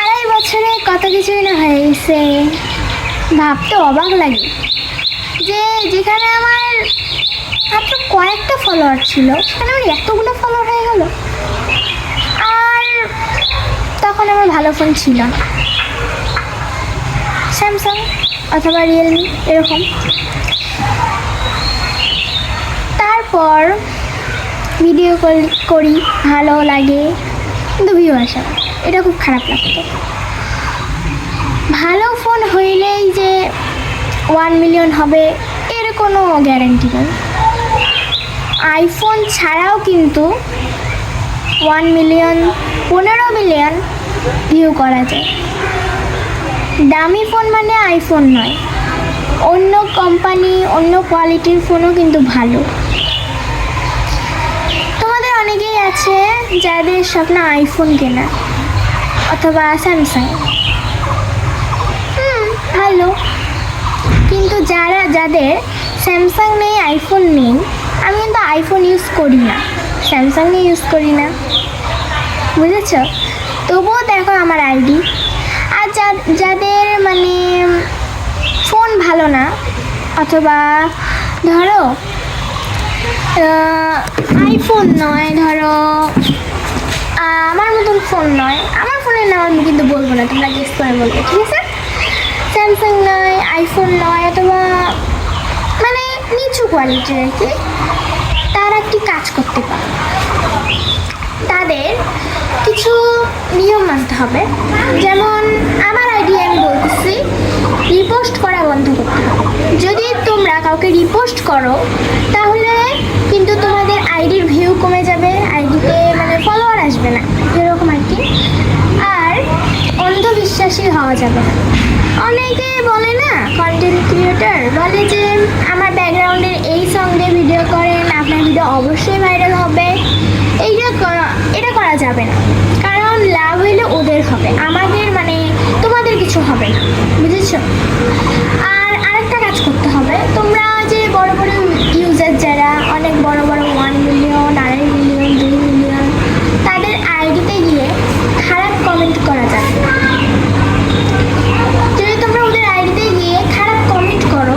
আড়াই বছরে কত কিছুই না হয়ে গেছে। ভাবতে অবাক লাগে যে যেখানে আমার মাত্র কয়েকটা ফলোয়ার ছিল, সেখানে আমার এতগুলো ফলোয়ার হয়ে গেল। আর তখন আমার ভালো ফোন ছিল না। স্যামসাং অথবা রিয়েলমি এরকম। তারপর ভিডিও কল করি, ভালো লাগে। কিন্তু ভিউ আসে। এটা খুব খারাপ লাগতো। ভালো ফোন হইলেই যে ওয়ান মিলিয়ন হবে, এর কোনো গ্যারান্টি নেই। আইফোন ছাড়াও কিন্তু ওয়ান মিলিয়ন পনেরো মিলিয়ন ভিউ করা যায়। দামি ফোন মানে আইফোন নয়। অন্য কোম্পানি অন্য কোয়ালিটির ফোনও কিন্তু ভালো তোমাদের অনেকেই আছে যাদের স্বপ্ন আইফোন কেনা অথবা স্যামসাং হুম, ভালো। কিন্তু যারা, যাদের স্যামসাং নেই আইফোন নেই, আমি কিন্তু আইফোন ইউজ করি না। স্যামসাং নিয়ে ইউজ করি না। বুঝেছ? তবুও দেখো আমার আইডি আর যাদের মানে ফোন ভালো না, অথবা ধরো আইফোন নয়, ধরো আমার মতন ফোন নয়। আমার ফোনের নাম আমি কিন্তু বলব না, তোমরা গেস করে বলবে, ঠিক আছে? স্যামসাং নয় আইফোন নয়, অথবা মানে নিচু কোয়ালিটির আর কি, তারা একটি কাজ করতে পারে। তাদের কিছু নিয়ম মানতে হবে। যেমন, আমার আইডিয়া আমি বলতেছি রিপোস্ট করা বন্ধ করতে হবে। যদি তোমরা কাউকে রিপোস্ট করো, তাহলে কিন্তু তোমাদের আইডির ভিউ কমে যাবে আইডিতে মানে ফলোয়ার আসবে না এরকম আর কি আর অন্ধবিশ্বাসী হওয়া যাবে। অনেকে বলে না কন্টেন্ট ক্রিয়েটার বলে যে, আমার ব্যাকগ্রাউন্ডের এই সঙ্গে ভিডিও করেন, আপনার ভিডিও অবশ্যই ভাইরাল হবে এইটা করা- এটা করা যাবে না কারণ লাভ হইলে ওদের হবে আমাদের মানে তোমাদের কিছু হবে না বুঝেছ আর আরেকটা কাজ করতে হবে তোমরা যে বড় বড় ইউজার যারা অনেক বড় বড় ওয়ান মিলিয়ন আড়াই মিলিয়ন দুই মিলিয়ন তাদের আইডিতে গিয়ে খারাপ কমেন্ট করা যাবে না। যদি তোমরা ওদের আইডিতে গিয়ে খারাপ কমেন্ট করো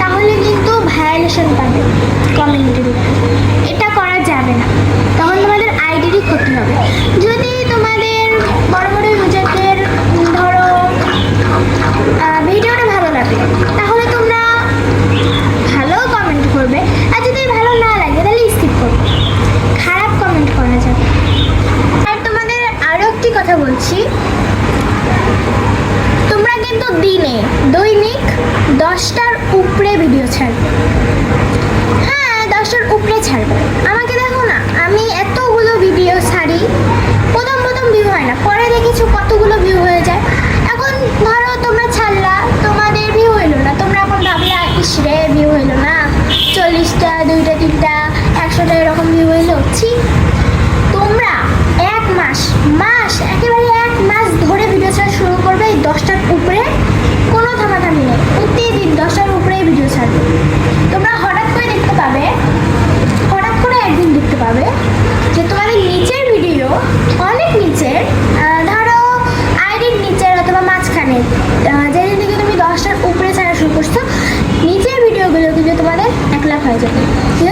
তাহলে কিন্তু ভায়োলেশন পাবে কমেন্টের উপর এটা করা যাবে না তখন তোমাদের আইডিরই ক্ষতি হবে যদি তোমাদের বড় বড় ইউজারদের ধরো আহ, ভিডিওটা ভালো লাগে তাহলে তোমরা ভালো কমেন্ট করবে আর যদি ভালো না লাগে তাহলে স্কিপ করবে খারাপ কমেন্ট করা যাবে না। আর তোমাদের আরও একটি কথা বলছি। তোমরা কিন্তু দিনে, দৈনিক দশটার উপরে ভিডিও ছাড়বে। হ্যাঁ দশটার উপরে ছাড়বে। আমাকে দেখো না, আমি এতগুলো ভিডিও ছাড়ি। প্রথম প্রথম ভিউ হয় না, পরে দেখেছ কতগুলো ভিউ হয়ে যায়। এখন ধরো তোমরা ছাড়লা, তোমাদের ভিউ হইল না, তোমরা এখন ভাবলা, ইস রে ভিউ হইল না। চল্লিশটা 在。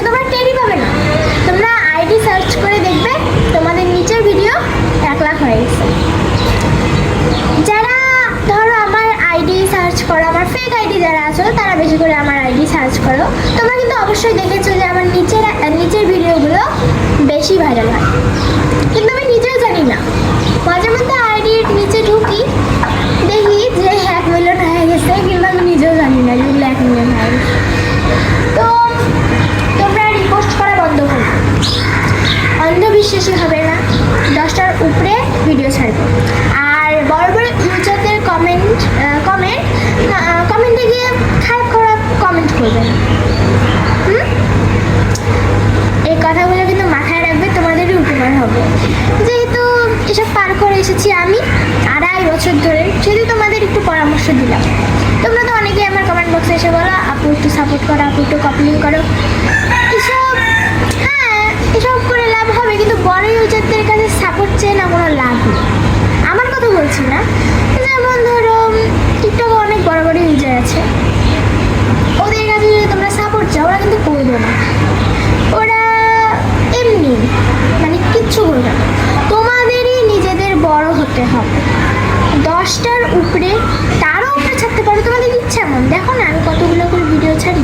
অন্ধবিশ্বাসী হবে না। দশটার উপরে ভিডিও ছাড়বে। আর বড় বড় ইউজারদের কমেন্ট কমেন্ট কমেন্টে গিয়ে খারাপ খারাপ কমেন্ট করবে। এই কথাগুলো কিন্তু মাথায় রাখবে, তোমাদেরই উপকার হবে। যেহেতু এসব পার করে এসেছি আমি, আড়াই বছর ধরে সেহেতু তোমাদের একটু পরামর্শ দিলাম। তোমরা তো অনেকেই আমার কমেন্ট বক্সে এসে বলো, আপু, একটু সাপোর্ট করো, আপু, একটু কপলিং করো এসব হ্যাঁ এসব করে লাভ লাভ হবে কিন্তু বড় ইউজারদের কাছে সাপোর্ট চেয়ে না কোনো লাভ নেই আমার কথা বলছি না যেমন ধরো টিকটকে অনেক বড় বড় ইউজার আছে ওদের কাছে যদি তোমরা সাপোর্ট চাও ওরা কিন্তু করবে না ওরা এমনি মানে কিচ্ছু করবে না তোমাদেরই নিজেদের বড় হতে হবে দশটার উপরে তারও উপরে ছাড়তে পারো তোমাদের ইচ্ছা এমন দেখো না আমি কতগুলো করে ভিডিও ছাড়ি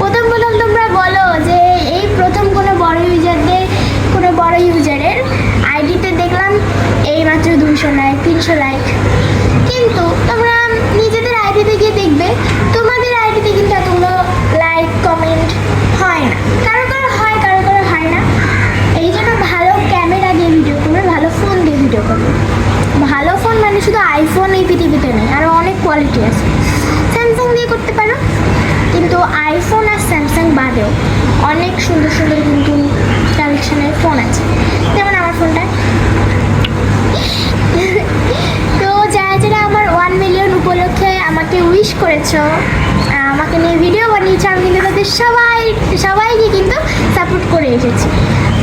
প্রথম প্রথম তোমরা বলো যে এই প্রথম কোনো বড় ইউজারদের কোনো বড় ইউজারের আইডিতে দেখলাম এই মাত্র দুশো লাইক কিন্তু তোমরা নিজেদের আইডিতে গিয়ে দেখবে, তোমাদের আইডিতে কিন্তু এতগুলো লাইক কমেন্ট হয় না। কারও কারও হয়, কারও কারও হয় না। এই জন্য ভালো ক্যামেরা দিয়ে ভিডিও করবে, ভালো ফোন দিয়ে ভিডিও করবে। ভালো ফোন মানে শুধু আইফোন এই পৃথিবীতে নেই আরও অনেক কোয়ালিটি আছে। স্যামসাং দিয়ে করতে পারো, কিন্তু আইফোন আর স্যামসাং বাদেও অনেক সুন্দর সুন্দর কিন্তু কালেকশনের ফোন আছে। যেমন আমার ফোনটা তো যারা যারা আমার ওয়ান মিলিয়ন উপলক্ষে আমাকে উইশ করেছ আমাকে নিয়ে ভিডিও বানিয়েছো, আমি কিন্তু তাদের সবাই, সবাইকে কিন্তু সাপোর্ট করে এসেছি।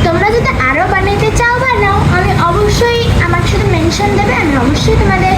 তোমরা যদি আরও বানাইতে চাও বানাও আমি অবশ্যই আমার সাথে মেনশন দেবে, আমি অবশ্যই তোমাদের